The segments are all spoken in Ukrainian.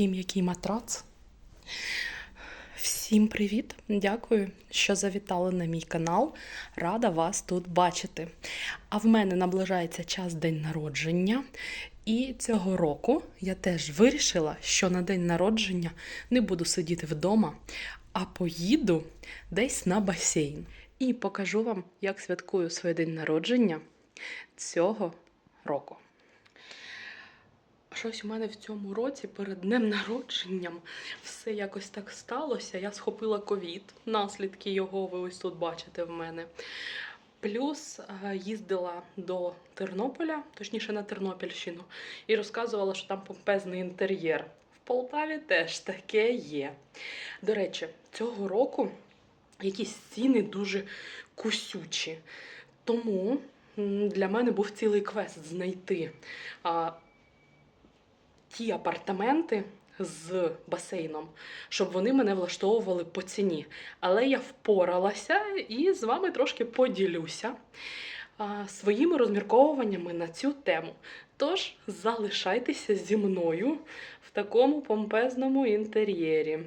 такий м'який матрац. Всім привіт! Дякую, що завітали на мій канал. Рада вас тут бачити. А в мене наближається час день народження. І цього року я теж вирішила, що на день народження не буду сидіти вдома, а поїду десь на басейн. І покажу вам, як святкую своє день народження цього року. Щось у мене в цьому році перед днем народженням все якось так сталося. Я схопила ковід, наслідки його ви ось тут бачите в мене. Плюс е, їздила до Тернополя, точніше на Тернопільщину, і розказувала, що там помпезний інтер'єр. В Полтаві теж таке є. До речі, цього року якісь ціни дуже кусючі. Тому для мене був цілий квест знайти ті апартаменти з басейном, щоб вони мене влаштовували по ціні. Але я впоралася і з вами трошки поділюся своїми розмірковуваннями на цю тему. Тож залишайтеся зі мною в такому помпезному інтер'єрі.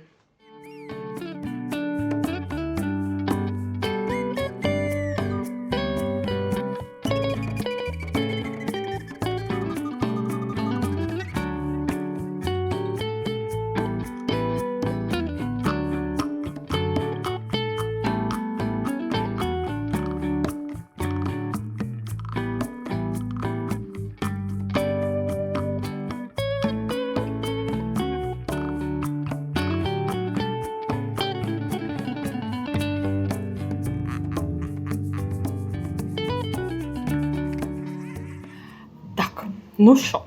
Ну що,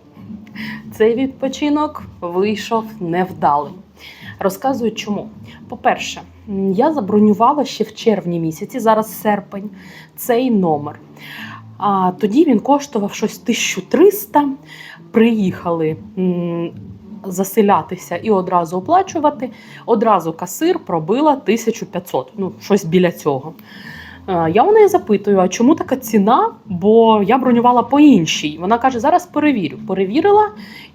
цей відпочинок вийшов невдалим. Розказую чому. По-перше, я забронювала ще в червні місяці, зараз серпень, цей номер. А тоді він коштував щось 1300. Приїхали заселятися і одразу оплачувати. Одразу касир пробила 1500, ну щось біля цього. Е, Я у неї запитую, а чому така ціна? Бо я бронювала по іншій. Вона каже, зараз перевірю. Перевірила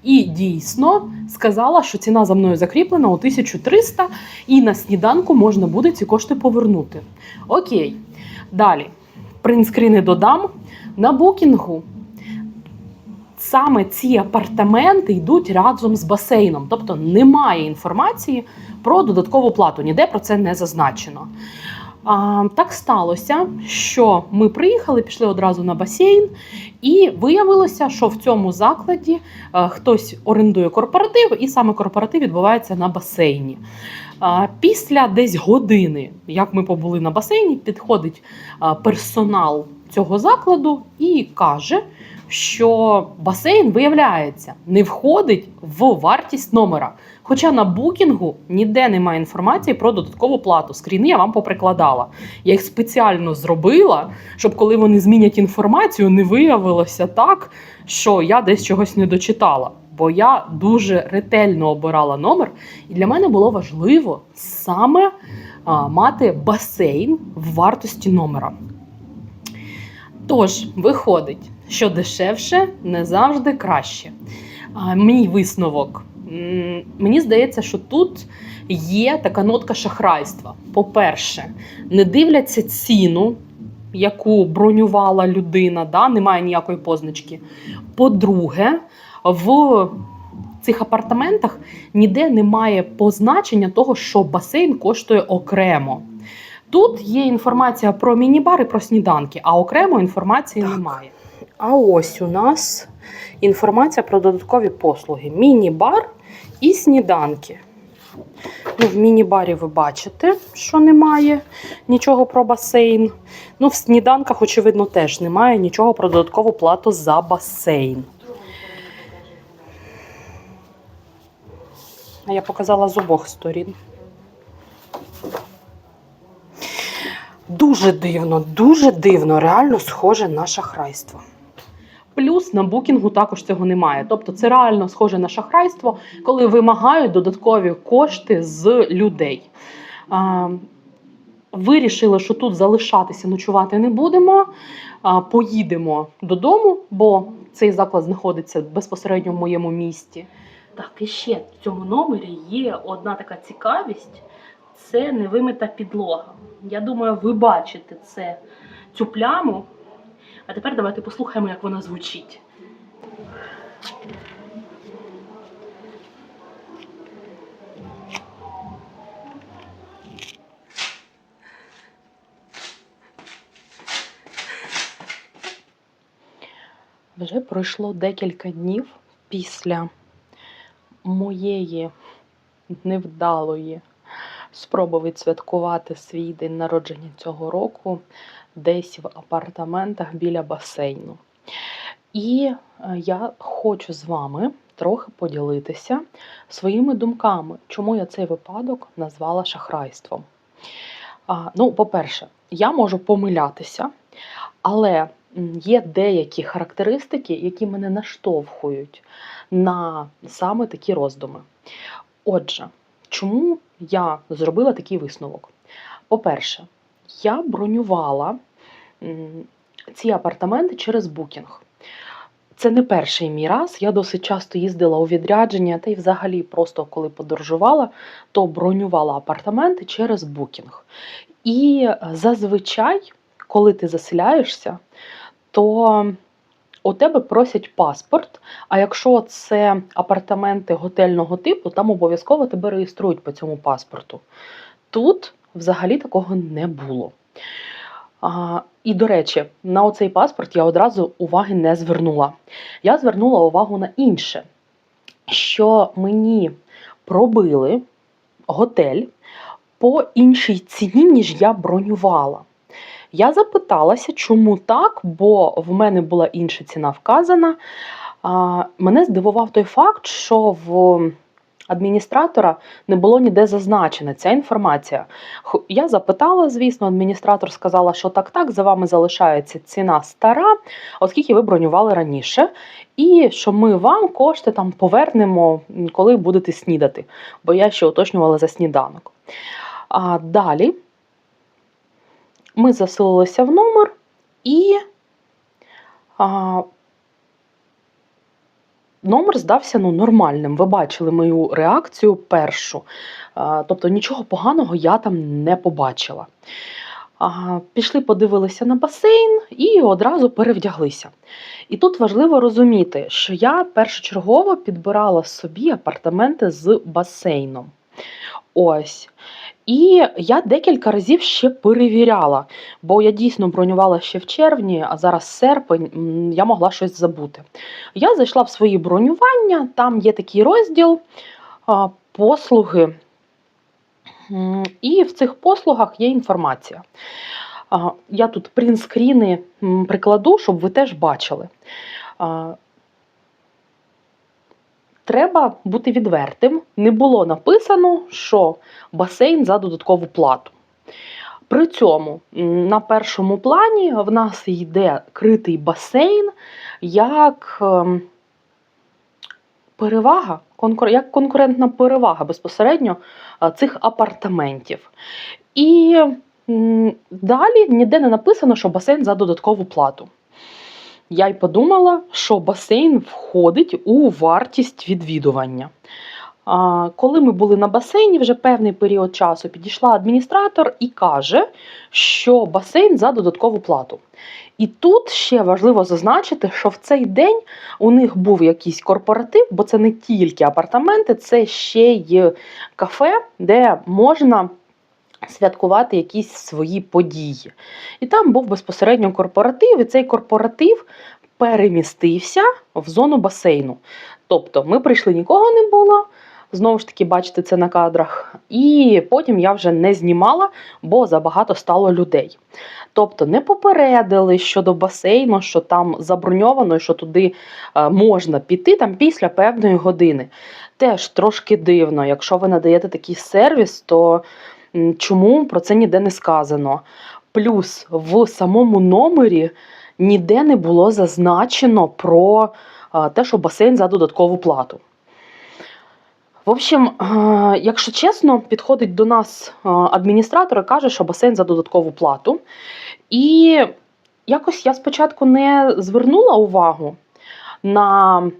і дійсно сказала, що ціна за мною закріплена у 1300, і на сніданку можна буде ці кошти повернути. Окей. Далі. Принтскріни додам. На букінгу саме ці апартаменти йдуть разом з басейном, тобто немає інформації про додаткову плату. Ніде про це не зазначено. А, так сталося, що ми приїхали, пішли одразу на басейн, і виявилося, що в цьому закладі е, хтось орендує корпоратив, і саме корпоратив відбувається на басейні. А, після десь години, як ми побули на басейні, підходить а, персонал цього закладу і каже, що басейн, виявляється, не входить в вартість номера. Хоча на букінгу ніде немає інформації про додаткову плату. Скріни я вам поприкладала. Я їх спеціально зробила, щоб коли вони змінять інформацію, не виявилося так, що я десь чогось не дочитала. Бо я дуже ретельно обирала номер, і для мене було важливо саме а, мати басейн в вартості номера. Тож, виходить, що дешевше не завжди краще. А, мій висновок. Мені здається, що тут є така нотка шахрайства. По-перше, не дивляться ціну, яку бронювала людина, да? немає ніякої позначки. По-друге, в цих апартаментах ніде немає позначення того, що басейн коштує окремо. Тут є інформація про міні-бар і про сніданки, а окремо інформації Так. немає. А ось у нас інформація про додаткові послуги: міні-бар і сніданки. Ну, в міні-барі ви бачите, що немає нічого про басейн. Ну, в сніданках, очевидно, теж немає нічого про додаткову плату за басейн. А я показала з обох сторін. Дуже дивно, дуже дивно, реально схоже на шахрайство. Плюс на букінгу також цього немає. Тобто це реально схоже на шахрайство, коли вимагають додаткові кошти з людей. Вирішили, що тут залишатися, ночувати не будемо. Поїдемо додому, бо цей заклад знаходиться безпосередньо в моєму місті. Так, і ще в цьому номері є одна така цікавість це невимита підлога. Я думаю, ви бачите це, цю пляму. А тепер давайте послухаємо, як вона звучить. Вже пройшло декілька днів після моєї невдалої спроби відсвяткувати свій день народження цього року десь в апартаментах біля басейну. І е, я хочу з вами трохи поділитися своїми думками, чому я цей випадок назвала шахрайством. Ну, по-перше, я можу помилятися, але є деякі характеристики, які мене наштовхують на саме такі роздуми. Отже, чому я зробила такий висновок? По-перше, я бронювала ці апартаменти через букінг. Це не перший мій раз. Я досить часто їздила у відрядження, та й взагалі просто коли подорожувала, то бронювала апартаменти через букінг. І е, зазвичай, коли ти заселяєшся, то у тебе просять паспорт. А якщо це апартаменти готельного типу, там обов'язково тебе реєструють по цьому паспорту. Тут взагалі такого не було. А, і, до речі, на оцей паспорт я одразу уваги не звернула. Я звернула увагу на інше, що мені пробили готель по іншій ціні, ніж я бронювала. Я запиталася, чому так, бо в мене була інша ціна вказана. А, мене здивував той факт, що в адміністратора не було ніде зазначена ця інформація. Я запитала, звісно, адміністратор сказала, що так, так, за вами залишається ціна стара, оскільки ви бронювали раніше, і що ми вам кошти там повернемо, коли будете снідати, бо я ще уточнювала за сніданок. А далі ми заселилися в номер і номер здався ну, нормальним. Ви бачили мою реакцію першу. Тобто нічого поганого я там не побачила. Пішли, подивилися на басейн і одразу перевдяглися. І тут важливо розуміти, що я першочергово підбирала собі апартаменти з басейном. Ось. І я декілька разів ще перевіряла, бо я дійсно бронювала ще в червні, а зараз серпень, я могла щось забути. Я зайшла в свої бронювання, там є такий розділ послуги. І в цих послугах є інформація. Я тут принтскріни прикладу, щоб ви теж бачили. Треба бути відвертим. Не було написано, що басейн за додаткову плату. При цьому на першому плані в нас йде критий басейн як ем, перевага, як конкурентна перевага безпосередньо е, цих апартаментів. І далі ніде не написано, що басейн за додаткову плату. Я й подумала, що басейн входить у вартість відвідування. Коли ми були на басейні, вже певний період часу підійшла адміністратор і каже, що басейн за додаткову плату. І тут ще важливо зазначити, що в цей день у них був якийсь корпоратив, бо це не тільки апартаменти, це ще й кафе, де можна святкувати якісь свої події. І там був безпосередньо корпоратив, і цей корпоратив перемістився в зону басейну. Тобто ми прийшли, нікого не було. Знову ж таки, бачите це на кадрах. І потім я вже не знімала, бо забагато стало людей. Тобто не попередили щодо басейну, що там заброньовано, що туди е, можна піти там після певної години. Теж трошки дивно, якщо ви надаєте такий сервіс, то чому про це ніде не сказано? Плюс в самому номері ніде не було зазначено про те, що басейн за додаткову плату. В общем, якщо чесно, підходить до нас адміністратор і каже, що басейн за додаткову плату. І якось я спочатку не звернула увагу на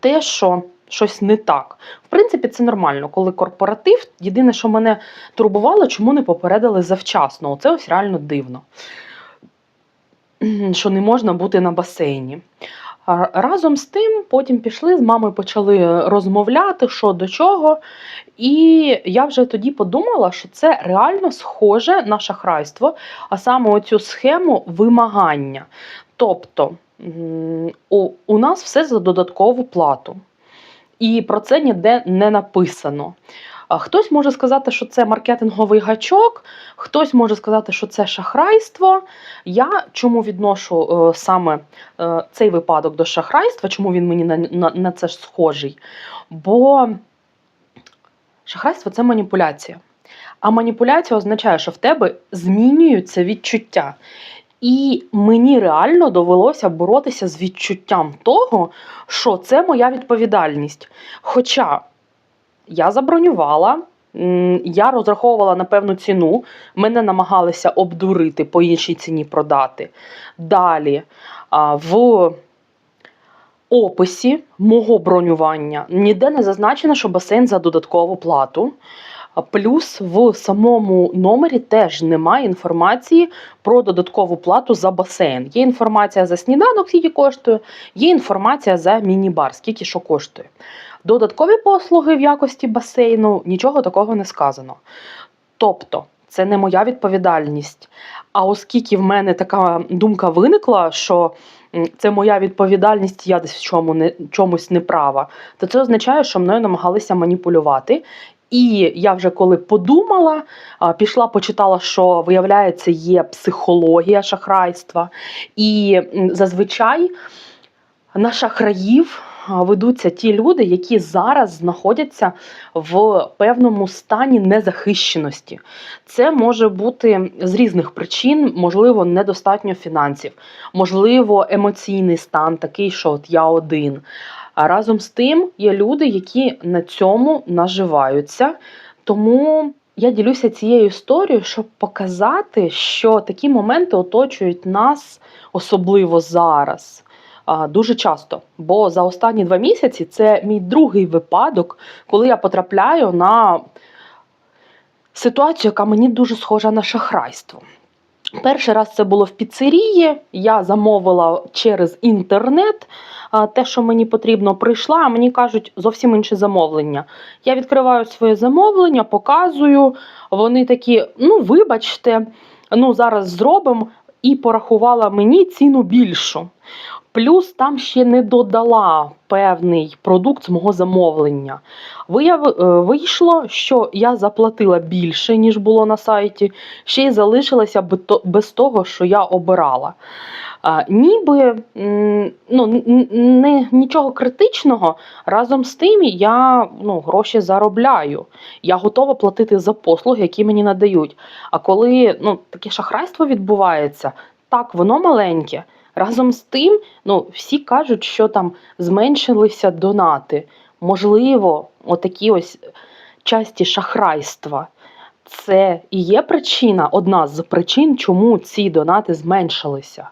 те, що щось не так. В принципі, це нормально, коли корпоратив. Єдине, що мене турбувало, чому не попередили завчасно. Це ось реально дивно. Що не можна бути на басейні. Разом з тим, потім пішли, з мамою почали розмовляти, що до чого. І я вже тоді подумала, що це реально схоже на шахрайство, а саме оцю схему вимагання. Тобто у нас все за додаткову плату. І про це ніде не написано. Хтось може сказати, що це маркетинговий гачок, хтось може сказати, що це шахрайство. Я чому відношу е, саме е, цей випадок до шахрайства, чому він мені на, на, на це схожий? Бо шахрайство це маніпуляція. А маніпуляція означає, що в тебе змінюються відчуття. І мені реально довелося боротися з відчуттям того, що це моя відповідальність. Хоча я забронювала, я розраховувала на певну ціну, мене намагалися обдурити по іншій ціні продати. Далі в описі мого бронювання ніде не зазначено, що басейн за додаткову плату. Плюс в самому номері теж немає інформації про додаткову плату за басейн. Є інформація за сніданок, скільки коштує, є інформація за міні-бар, скільки що коштує. Додаткові послуги в якості басейну нічого такого не сказано. Тобто, це не моя відповідальність. А оскільки в мене така думка виникла, що це моя відповідальність, я десь в чому не, чомусь не права, то це означає, що мною намагалися маніпулювати. І я вже коли подумала, пішла, почитала, що виявляється, є психологія шахрайства, і зазвичай на шахраїв ведуться ті люди, які зараз знаходяться в певному стані незахищеності. Це може бути з різних причин, можливо, недостатньо фінансів, можливо, емоційний стан, такий, що от я один. А разом з тим є люди, які на цьому наживаються. Тому я ділюся цією історією, щоб показати, що такі моменти оточують нас, особливо зараз. Дуже часто, бо за останні два місяці це мій другий випадок, коли я потрапляю на ситуацію, яка мені дуже схожа на шахрайство. Перший раз це було в піцерії. Я замовила через інтернет те, що мені потрібно, прийшла, а мені кажуть зовсім інше замовлення. Я відкриваю своє замовлення, показую. Вони такі: ну, вибачте, ну зараз зробимо. І порахувала мені ціну більшу. Плюс там ще не додала певний продукт з мого замовлення. Вияв... е, Вийшло, що я заплатила більше, ніж було на сайті, ще й залишилася без того, що я обирала. А, ніби ну, не, нічого критичного, разом з тим я ну, гроші заробляю. Я готова платити за послуги, які мені надають. А коли ну, таке шахрайство відбувається, так, воно маленьке. Разом з тим, ну, всі кажуть, що там зменшилися донати. Можливо, отакі ось часті шахрайства. Це і є причина, одна з причин, чому ці донати зменшилися.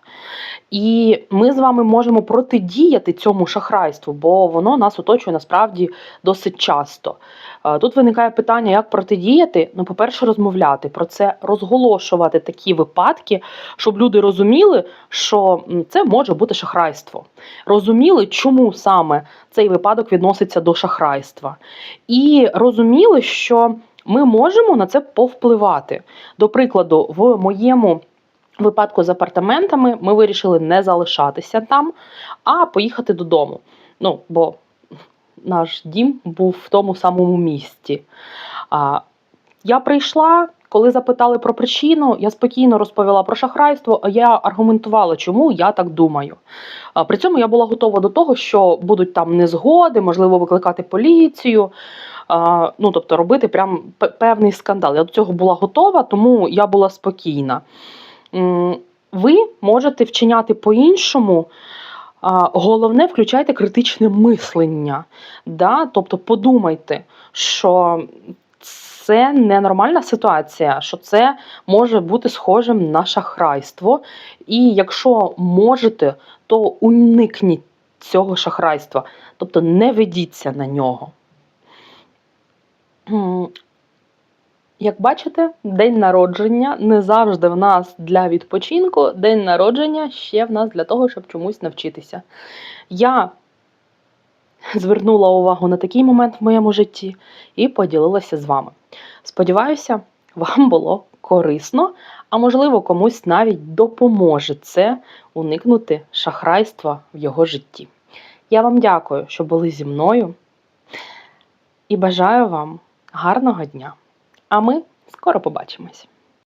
І ми з вами можемо протидіяти цьому шахрайству, бо воно нас оточує насправді досить часто. Е, Тут виникає питання, як протидіяти. Ну, по-перше, розмовляти про це, розголошувати такі випадки, щоб люди розуміли, що це може бути шахрайство. Розуміли, чому саме цей випадок відноситься до шахрайства. І розуміли, що ми можемо на це повпливати. До прикладу, в моєму випадку з апартаментами ми вирішили не залишатися там, а поїхати додому. Ну, бо наш дім був в тому самому місті. А, я прийшла. Коли запитали про причину, я спокійно розповіла про шахрайство, а я аргументувала, чому я так думаю. При цьому я була готова до того, що будуть там незгоди, можливо, викликати поліцію. Ну, тобто робити прям певний скандал. Я до цього була готова, тому я була спокійна. Ви можете вчиняти по-іншому. Головне, включайте критичне мислення. Да? Тобто подумайте, що це ненормальна ситуація, що це може бути схожим на шахрайство. І якщо можете, то уникніть цього шахрайства. Тобто не ведіться на нього. Як бачите, день народження не завжди в нас для відпочинку, день народження ще в нас для того, щоб чомусь навчитися. Я звернула увагу на такий момент в моєму житті і поділилася з вами. Сподіваюся, вам було корисно, а можливо, комусь навіть допоможе це уникнути шахрайства в його житті. Я вам дякую, що були зі мною і бажаю вам гарного дня. А ми скоро побачимось.